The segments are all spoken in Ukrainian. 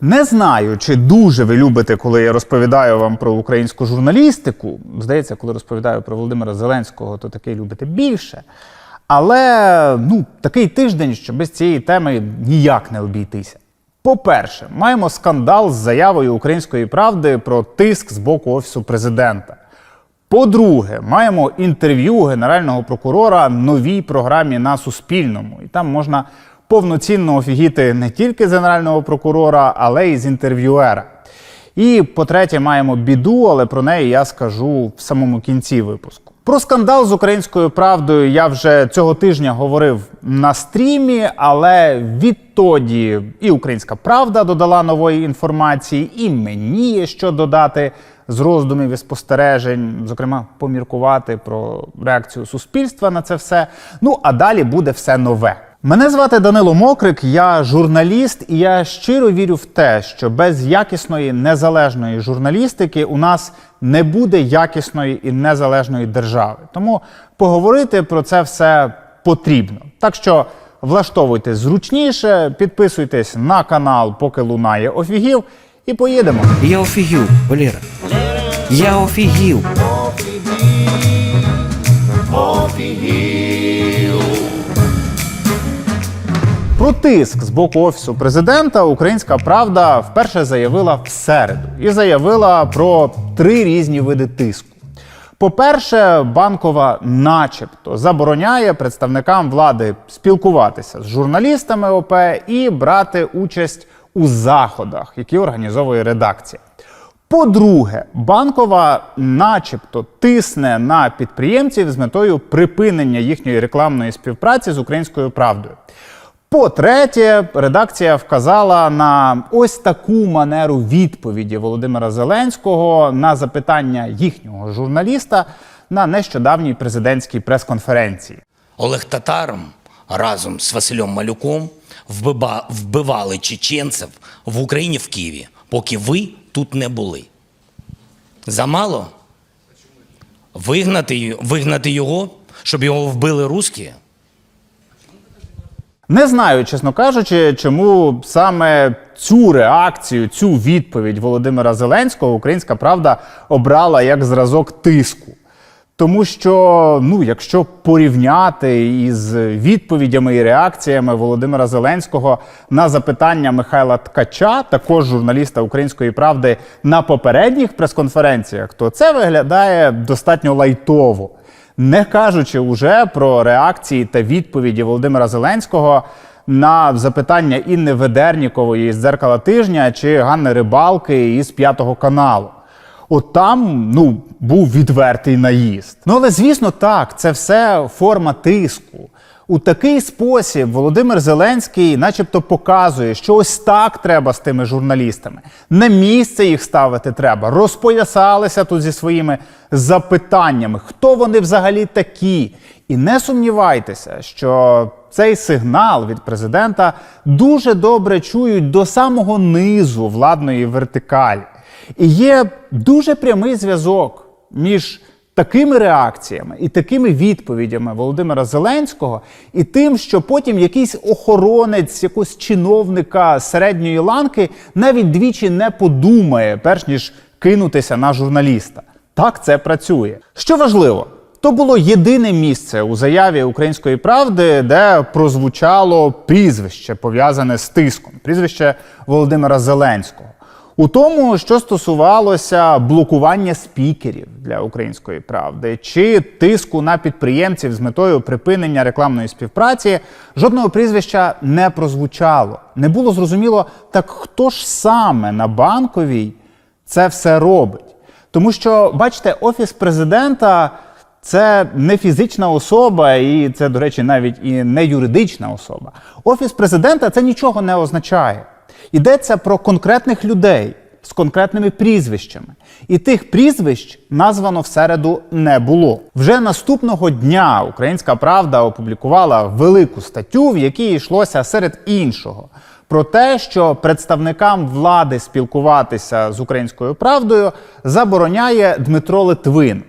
Не знаю, чи дуже ви любите, коли я розповідаю вам про українську журналістику. Здається, коли розповідаю про Володимира Зеленського, то таки любите більше. Але ну, такий тиждень, що без цієї теми ніяк не обійтися. По-перше, маємо скандал з заявою української правди про тиск з боку Офісу президента. По-друге, маємо інтерв'ю генерального прокурора новій програмі на Суспільному. І там можна повноцінно офігіти не тільки з генерального прокурора, але й з інтерв'юера. І по-третє, маємо біду, але про неї я скажу в самому кінці випуску. Про скандал з українською правдою я вже цього тижня говорив на стрімі, але відтоді і Українська Правда додала нової інформації, і мені є що додати з роздумів і спостережень, зокрема, поміркувати про реакцію суспільства на це все. Ну а далі буде все нове. Мене звати Данило Мокрик, я журналіст, і я щиро вірю в те, що без якісної незалежної журналістики у нас не буде якісної і незалежної держави. Тому поговорити про це все потрібно. Так що влаштовуйтесь зручніше, підписуйтесь на канал, поки лунає офігів, і поїдемо. Я офігів, Валера. Я офігів. Про тиск з боку офісу президента Українська Правда вперше заявила в середу і заявила про три різні види тиску. По-перше, банкова, начебто, забороняє представникам влади спілкуватися з журналістами ОП і брати участь у заходах, які організовує редакція. По-друге, банкова, начебто, тисне на підприємців з метою припинення їхньої рекламної співпраці з українською правдою. По-третє, редакція вказала на ось таку манеру відповіді Володимира Зеленського на запитання їхнього журналіста на нещодавній президентській прес-конференції. Олег Татаром разом з Василем Малюком вбивали чеченців в Україні в Києві, поки ви тут не були. Замало? Вигнати, вигнати його, щоб його вбили русські? Не знаю, чесно кажучи, чому саме цю реакцію, цю відповідь Володимира Зеленського Українська Правда обрала як зразок тиску. Тому що, ну, якщо порівняти із відповідями і реакціями Володимира Зеленського на запитання Михайла Ткача, також журналіста Української правди, на попередніх прес-конференціях, то це виглядає достатньо лайтово. Не кажучи уже про реакції та відповіді Володимира Зеленського на запитання Інни Ведернікової з дзеркала тижня чи Ганни Рибалки із п'ятого каналу. От там ну, був відвертий наїзд. Ну але звісно, так, це все форма тиску. У такий спосіб Володимир Зеленський, начебто, показує, що ось так треба з тими журналістами. На місце їх ставити треба. Розпоясалися тут зі своїми запитаннями, хто вони взагалі такі. І не сумнівайтеся, що цей сигнал від президента дуже добре чують до самого низу владної вертикалі. І є дуже прямий зв'язок між такими реакціями і такими відповідями Володимира Зеленського і тим, що потім якийсь охоронець, якогось чиновника середньої ланки навіть двічі не подумає, перш ніж кинутися на журналіста. Так це працює. Що важливо, то було єдине місце у заяві Української правди, де прозвучало прізвище пов'язане з тиском, прізвище Володимира Зеленського. У тому, що стосувалося блокування спікерів для української правди чи тиску на підприємців з метою припинення рекламної співпраці, жодного прізвища не прозвучало. Не було зрозуміло, так хто ж саме на банковій це все робить. Тому що, бачите, офіс президента це не фізична особа, і це, до речі, навіть і не юридична особа. Офіс президента це нічого не означає. Йдеться про конкретних людей з конкретними прізвищами. І тих прізвищ названо в середу не було. Вже наступного дня Українська Правда опублікувала велику статтю, в якій йшлося серед іншого про те, що представникам влади спілкуватися з українською правдою забороняє Дмитро Литвин.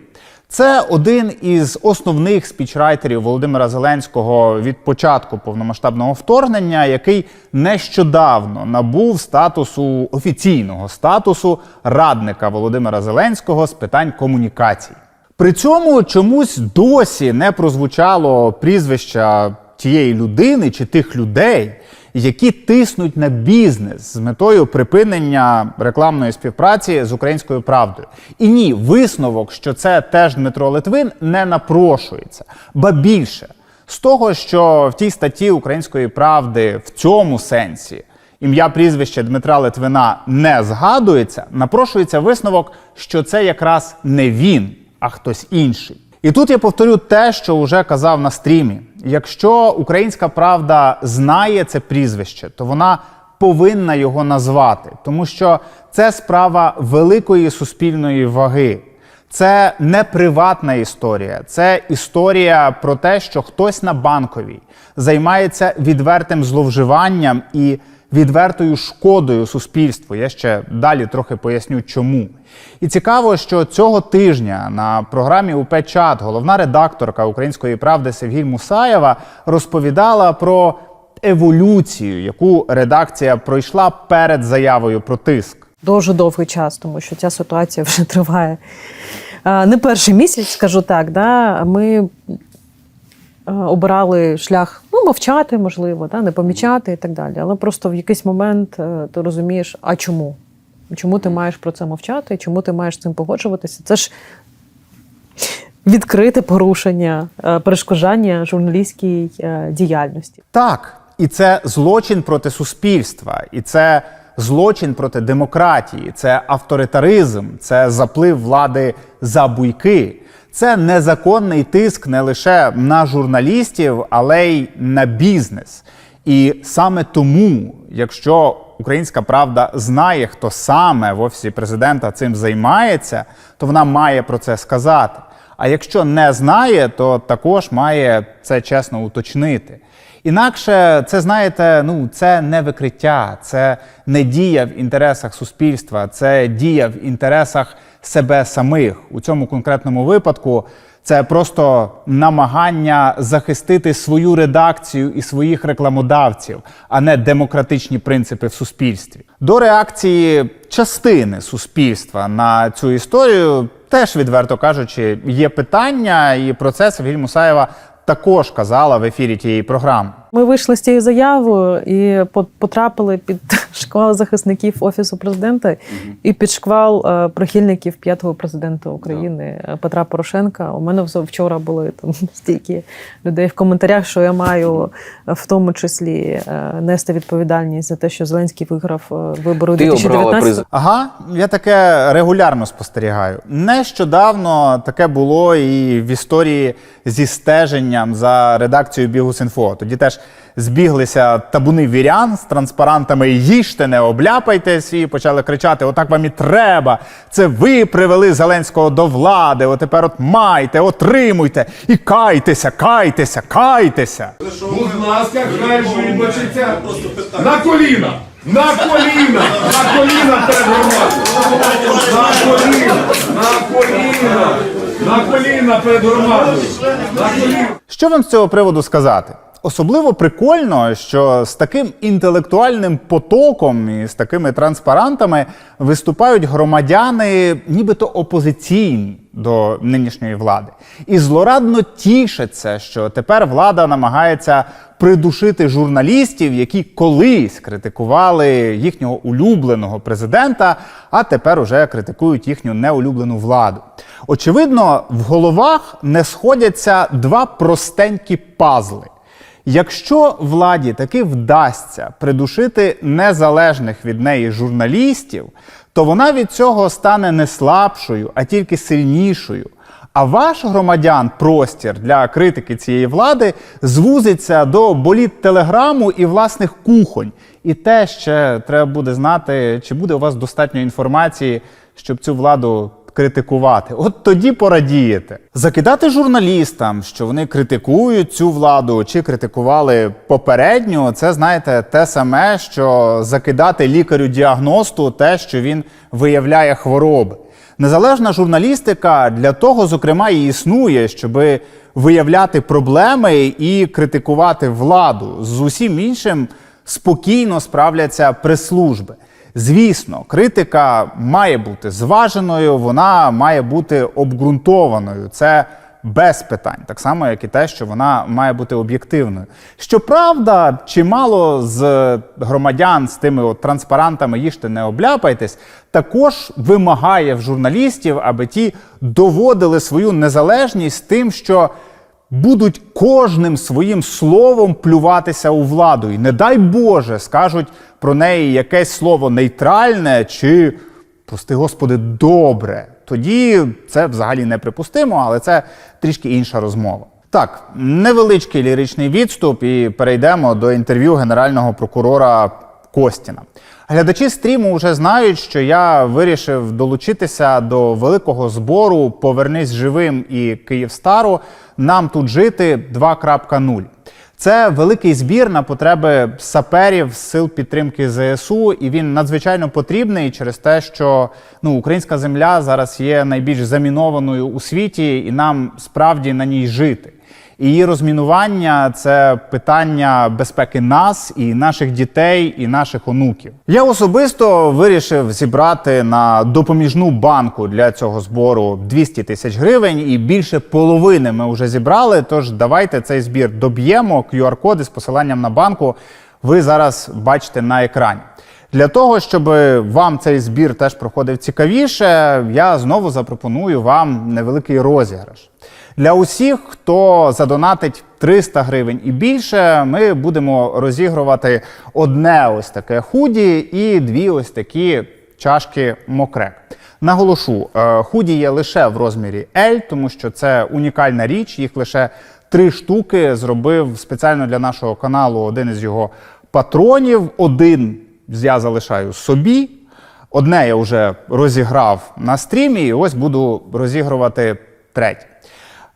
Це один із основних спічрайтерів Володимира Зеленського від початку повномасштабного вторгнення, який нещодавно набув статусу офіційного статусу радника Володимира Зеленського з питань комунікацій. При цьому чомусь досі не прозвучало прізвища тієї людини чи тих людей, які тиснуть на бізнес з метою припинення рекламної співпраці з українською правдою. І ні, висновок, що це теж Дмитро Литвин, не напрошується. Ба більше з того, що в тій статті української правди в цьому сенсі ім'я прізвище Дмитра Литвина не згадується, напрошується висновок, що це якраз не він, а хтось інший. І тут я повторю те, що вже казав на стрімі. Якщо українська правда знає це прізвище, то вона повинна його назвати, тому що це справа великої суспільної ваги. Це не приватна історія, це історія про те, що хтось на банковій займається відвертим зловживанням і відвертою шкодою суспільству. Я ще далі трохи поясню, чому. І цікаво, що цього тижня на програмі УП Чат головна редакторка Української правди Севгіль Мусаєва розповідала про еволюцію, яку редакція пройшла перед заявою про тиск. дуже довгий час, тому що ця ситуація вже триває не перший місяць, скажу так. Да? Ми обирали шлях ну, мовчати, можливо, да? не помічати і так далі. Але просто в якийсь момент е, ти розумієш, а чому? Чому ти маєш про це мовчати? Чому ти маєш цим погоджуватися? Це ж відкрите порушення, е, перешкоджання журналістській е, діяльності. Так, і це злочин проти суспільства, і це злочин проти демократії, це авторитаризм, це заплив влади за буйки. Це незаконний тиск не лише на журналістів, але й на бізнес. І саме тому, якщо українська правда знає, хто саме в офісі президента цим займається, то вона має про це сказати. А якщо не знає, то також має це чесно уточнити. Інакше це знаєте, ну це не викриття, це не дія в інтересах суспільства, це дія в інтересах себе самих. У цьому конкретному випадку це просто намагання захистити свою редакцію і своїх рекламодавців, а не демократичні принципи в суспільстві. До реакції частини суспільства на цю історію теж, відверто кажучи, є питання, і про це Сергій Мусаєва також казала в ефірі тієї програми. Ми вийшли з цією заявою і по- потрапили під шквал захисників офісу президента і під шквал е, прихильників п'ятого президента України е, Петра Порошенка. У мене вчора були там стільки людей в коментарях, що я маю в тому числі е, нести відповідальність за те, що Зеленський виграв е, вибори Ти 2019 президента. Ага, я таке регулярно спостерігаю. Нещодавно таке було і в історії зі стеженням за редакцією Бігус.Інфо. Тоді теж збіглися табуни вірян з транспарантами їжте, не обляпайтесь, і почали кричати: Отак вам і треба. Це ви привели Зеленського до влади. Отепер от майте, отримуйте і кайтеся, кайтеся, кайтеся. Будь ласка, хай вибачиться на коліна! На коліна! На коліна перед громадою! На коліна! На коліна! На коліна перед громадою! На коліна! Що вам з цього приводу сказати? Особливо прикольно, що з таким інтелектуальним потоком і з такими транспарантами виступають громадяни, нібито опозиційні до нинішньої влади, і злорадно тішаться, що тепер влада намагається придушити журналістів, які колись критикували їхнього улюбленого президента, а тепер уже критикують їхню неулюблену владу. Очевидно, в головах не сходяться два простенькі пазли. Якщо владі таки вдасться придушити незалежних від неї журналістів, то вона від цього стане не слабшою, а тільки сильнішою. А ваш громадян простір для критики цієї влади звузиться до боліт телеграму і власних кухонь. І те ще треба буде знати, чи буде у вас достатньо інформації, щоб цю владу критикувати. От тоді порадієте. Закидати журналістам, що вони критикують цю владу чи критикували попередню, це знаєте те саме, що закидати лікарю-діагносту те, що він виявляє хвороби. Незалежна журналістика для того, зокрема, і існує, щоб виявляти проблеми і критикувати владу. З усім іншим спокійно справляться прес-служби. Звісно, критика має бути зваженою, вона має бути обґрунтованою. Це без питань, так само, як і те, що вона має бути об'єктивною. Щоправда, чимало з громадян з тими от транспарантами їжте не обляпайтесь, також вимагає в журналістів, аби ті доводили свою незалежність тим, що будуть кожним своїм словом плюватися у владу. І не дай Боже, скажуть про неї якесь слово нейтральне чи, прости господи, добре. Тоді це взагалі неприпустимо, але це трішки інша розмова. Так, невеличкий ліричний відступ, і перейдемо до інтерв'ю генерального прокурора Костіна. Глядачі стріму вже знають, що я вирішив долучитися до великого збору Повернись живим і Київстару. Нам тут жити 2.0. Це великий збір на потреби саперів сил підтримки ЗСУ, і він надзвичайно потрібний через те, що ну українська земля зараз є найбільш замінованою у світі, і нам справді на ній жити. Її розмінування це питання безпеки нас і наших дітей, і наших онуків. Я особисто вирішив зібрати на допоміжну банку для цього збору 200 тисяч гривень, і більше половини ми вже зібрали. Тож давайте цей збір доб'ємо. QR-коди з посиланням на банку ви зараз бачите на екрані. Для того, щоб вам цей збір теж проходив цікавіше, я знову запропоную вам невеликий розіграш. Для усіх, хто задонатить 300 гривень і більше, ми будемо розігрувати одне ось таке худі і дві ось такі чашки мокрек. Наголошу, е, худі є лише в розмірі L, тому що це унікальна річ, їх лише три штуки зробив спеціально для нашого каналу один із його патронів. Один я залишаю собі. Одне я вже розіграв на стрімі, і ось буду розігрувати третє.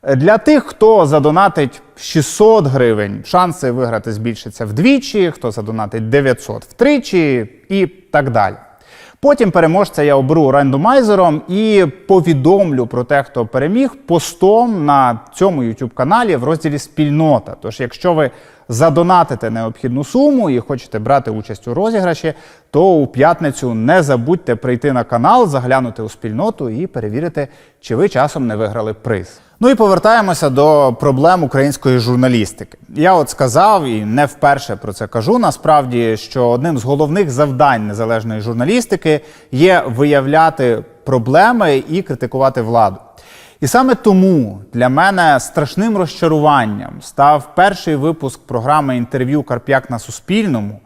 Для тих, хто задонатить 600 гривень, шанси виграти збільшаться вдвічі, хто задонатить 900 втричі і так далі. Потім переможця я оберу рандомайзером і повідомлю про те, хто переміг, постом на цьому YouTube каналі в розділі Спільнота. Тож, якщо ви задонатите необхідну суму і хочете брати участь у розіграші, то у п'ятницю не забудьте прийти на канал, заглянути у спільноту і перевірити, чи ви часом не виграли приз. Ну і повертаємося до проблем української журналістики. Я от сказав і не вперше про це кажу. Насправді, що одним з головних завдань незалежної журналістики є виявляти проблеми і критикувати владу. І саме тому для мене страшним розчаруванням став перший випуск програми інтерв'ю Карп'як на Суспільному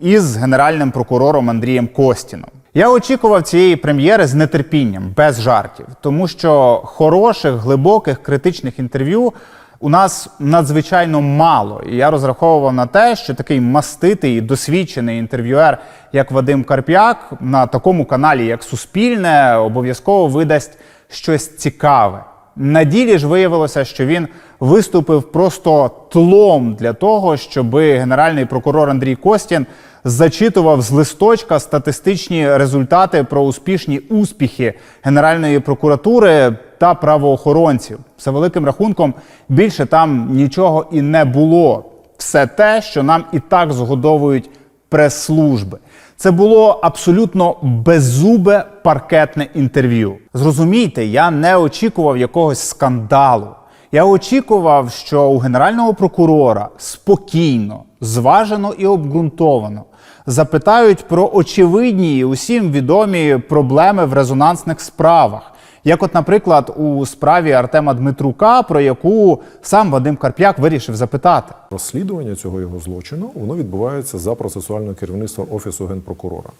із генеральним прокурором Андрієм Костіном. Я очікував цієї прем'єри з нетерпінням, без жартів, тому що хороших, глибоких, критичних інтерв'ю у нас надзвичайно мало. І я розраховував на те, що такий маститий, досвідчений інтерв'юер, як Вадим Карп'як, на такому каналі, як Суспільне, обов'язково видасть щось цікаве. На ділі ж виявилося, що він виступив просто тлом для того, щоб генеральний прокурор Андрій Костін зачитував з листочка статистичні результати про успішні успіхи Генеральної прокуратури та правоохоронців. За великим рахунком більше там нічого і не було. Все те, що нам і так згодовують прес-служби. Це було абсолютно беззубе паркетне інтерв'ю. Зрозумійте, я не очікував якогось скандалу. Я очікував, що у генерального прокурора спокійно, зважено і обґрунтовано запитають про очевидні і усім відомі проблеми в резонансних справах. Як, от, наприклад, у справі Артема Дмитрука, про яку сам Вадим Карп'як вирішив запитати. Розслідування цього його злочину воно відбувається за процесуального керівництва офісу генпрокурора.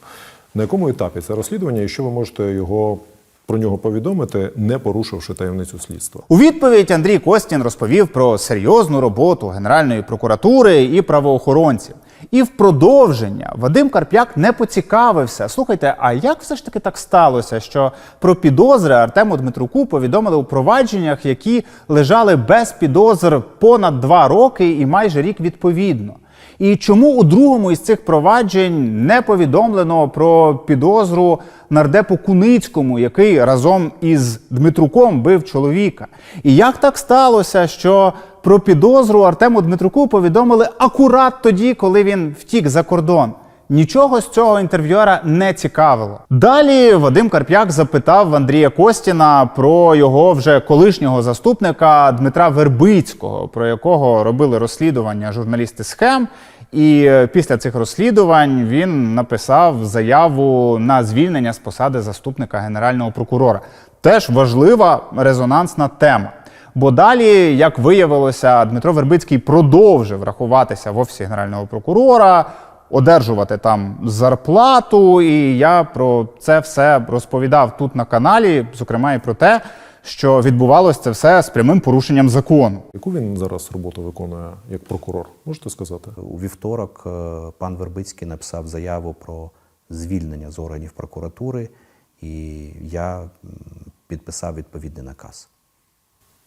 На якому етапі це розслідування, і що ви можете його про нього повідомити, не порушивши таємницю слідства? У відповідь Андрій Костін розповів про серйозну роботу Генеральної прокуратури і правоохоронців. І в продовження Вадим Карп'як не поцікавився. Слухайте, а як все ж таки так сталося, що про підозри Артему Дмитруку повідомили у провадженнях, які лежали без підозр понад два роки і майже рік відповідно? І чому у другому із цих проваджень не повідомлено про підозру нардепу Куницькому, який разом із Дмитруком бив чоловіка? І як так сталося, що про підозру Артему Дмитруку повідомили акурат тоді, коли він втік за кордон? Нічого з цього інтерв'юера не цікавило. Далі Вадим Карп'як запитав Андрія Костіна про його вже колишнього заступника Дмитра Вербицького, про якого робили розслідування журналісти схем. І е, після цих розслідувань він написав заяву на звільнення з посади заступника генерального прокурора. Теж важлива резонансна тема. Бо далі, як виявилося, Дмитро Вербицький продовжив рахуватися в офісі генерального прокурора, одержувати там зарплату. І я про це все розповідав тут на каналі, зокрема і про те, що відбувалося це все з прямим порушенням закону. Яку він зараз роботу виконує як прокурор? Можете сказати? У вівторок е, пан Вербицький написав заяву про звільнення з органів прокуратури, і я підписав відповідний наказ.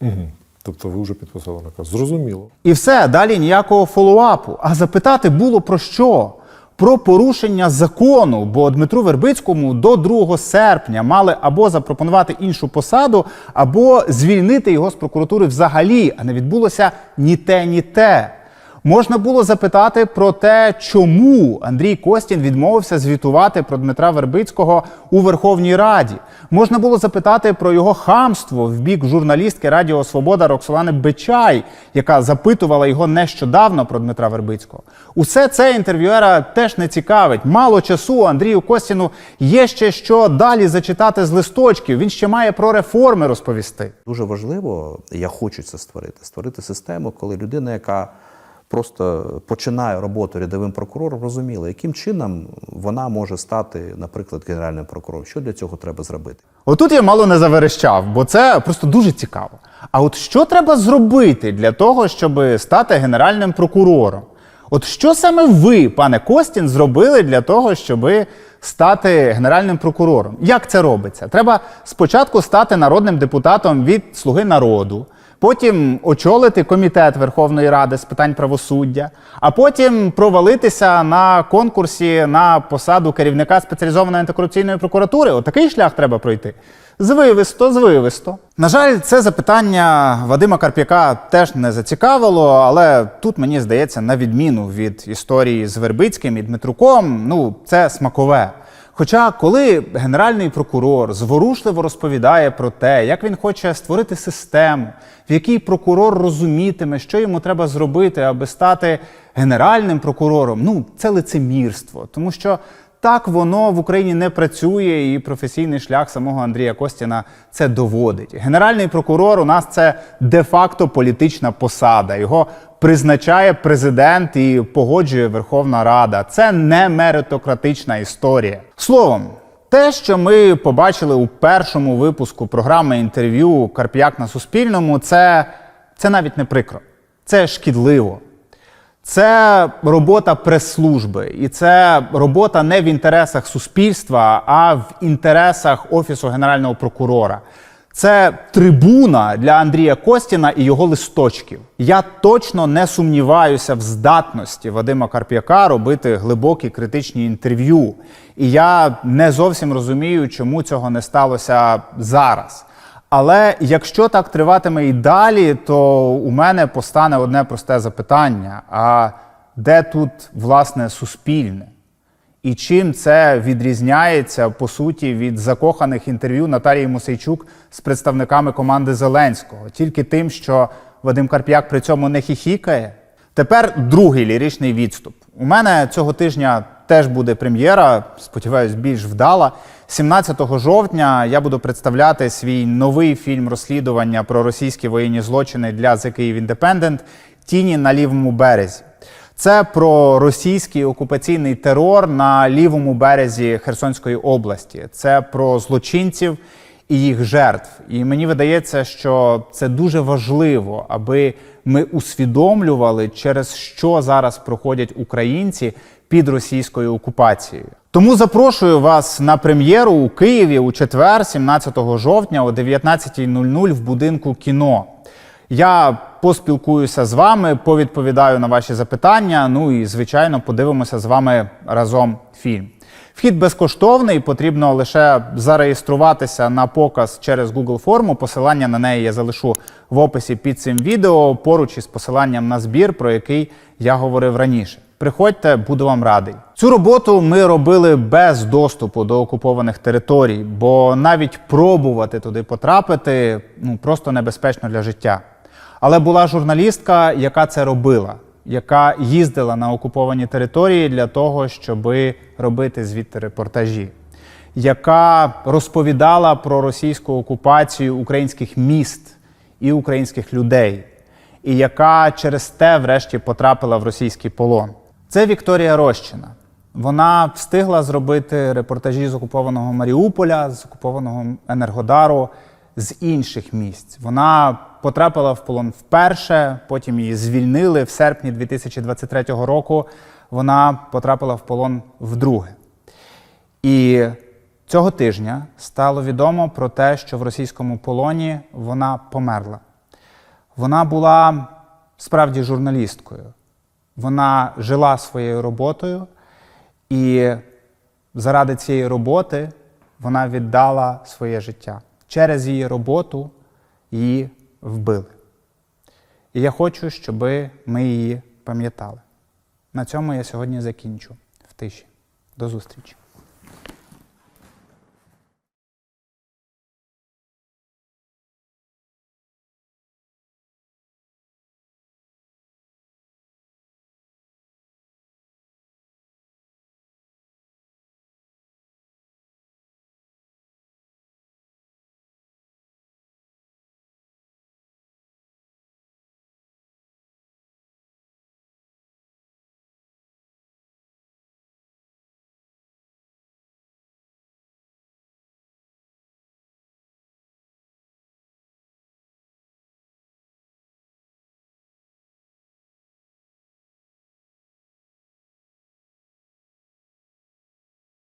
Угу. Тобто ви вже підписали наказ. Зрозуміло. І все, далі ніякого фоллоуапу. А запитати було про що? Про порушення закону, бо Дмитру Вербицькому до 2 серпня мали або запропонувати іншу посаду, або звільнити його з прокуратури взагалі, а не відбулося ні те, ні те. Можна було запитати про те, чому Андрій Костін відмовився звітувати про Дмитра Вербицького у Верховній Раді. Можна було запитати про його хамство в бік журналістки Радіо Свобода Роксолани Бечай, яка запитувала його нещодавно про Дмитра Вербицького. Усе це інтерв'юера теж не цікавить. Мало часу Андрію Костіну є ще що далі зачитати з листочків. Він ще має про реформи розповісти. Дуже важливо, я хочу це створити, створити систему, коли людина, яка просто починає роботу рядовим прокурором, розуміла, яким чином вона може стати, наприклад, генеральним прокурором. Що для цього треба зробити? Отут я мало не заверещав, бо це просто дуже цікаво. А от що треба зробити для того, щоб стати генеральним прокурором? От що саме ви, пане Костін, зробили для того, щоб стати генеральним прокурором? Як це робиться? Треба спочатку стати народним депутатом від Слуги народу, потім очолити комітет Верховної Ради з питань правосуддя, а потім провалитися на конкурсі на посаду керівника спеціалізованої антикорупційної прокуратури. Отакий шлях треба пройти. Звивисто, звивисто. На жаль, це запитання Вадима Карп'яка теж не зацікавило, але тут мені здається, на відміну від історії з Вербицьким і Дмитруком, ну це смакове. Хоча, коли генеральний прокурор зворушливо розповідає про те, як він хоче створити систему, в якій прокурор розумітиме, що йому треба зробити, аби стати генеральним прокурором, ну це лицемірство, тому що так воно в Україні не працює, і професійний шлях самого Андрія Костіна це доводить. Генеральний прокурор у нас це де-факто політична посада. Його призначає президент і погоджує Верховна Рада. Це не меритократична історія. Словом. Те, що ми побачили у першому випуску програми інтерв'ю Карп'як на Суспільному, це, це навіть не прикро, це шкідливо. Це робота прес-служби, і це робота не в інтересах суспільства, а в інтересах Офісу Генерального прокурора. Це трибуна для Андрія Костіна і його листочків. Я точно не сумніваюся в здатності Вадима Карп'яка робити глибокі критичні інтерв'ю. І я не зовсім розумію, чому цього не сталося зараз. Але якщо так триватиме і далі, то у мене постане одне просте запитання: а де тут власне суспільне? І чим це відрізняється по суті від закоханих інтерв'ю Наталії Мусейчук з представниками команди Зеленського? Тільки тим, що Вадим Карп'як при цьому не хіхікає. Тепер другий ліричний відступ. У мене цього тижня теж буде прем'єра, сподіваюсь, більш вдала. 17 жовтня я буду представляти свій новий фільм розслідування про російські воєнні злочини для The Kyiv Independent Тіні на лівому березі. Це про російський окупаційний терор на лівому березі Херсонської області. Це про злочинців і їх жертв. І мені видається, що це дуже важливо, аби ми усвідомлювали, через що зараз проходять українці під російською окупацією. Тому запрошую вас на прем'єру у Києві у четвер, 17 жовтня о 19.00 в будинку кіно. Я поспілкуюся з вами, повідповідаю на ваші запитання. Ну і звичайно, подивимося з вами разом фільм. Вхід безкоштовний, потрібно лише зареєструватися на показ через Google форму. Посилання на неї я залишу в описі під цим відео поруч із посиланням на збір, про який я говорив раніше. Приходьте, буду вам радий. Цю роботу ми робили без доступу до окупованих територій, бо навіть пробувати туди потрапити ну просто небезпечно для життя. Але була журналістка, яка це робила, яка їздила на окуповані території для того, щоб робити звідти репортажі, яка розповідала про російську окупацію українських міст і українських людей, і яка через те, врешті, потрапила в російський полон. Це Вікторія Рощина. Вона встигла зробити репортажі з окупованого Маріуполя, з окупованого Енергодару, з інших місць. Вона потрапила в полон вперше, потім її звільнили в серпні 2023 року. Вона потрапила в полон вдруге. І цього тижня стало відомо про те, що в російському полоні вона померла. Вона була справді журналісткою. Вона жила своєю роботою, і заради цієї роботи вона віддала своє життя. Через її роботу її вбили. І я хочу, щоб ми її пам'ятали. На цьому я сьогодні закінчу в тиші. До зустрічі.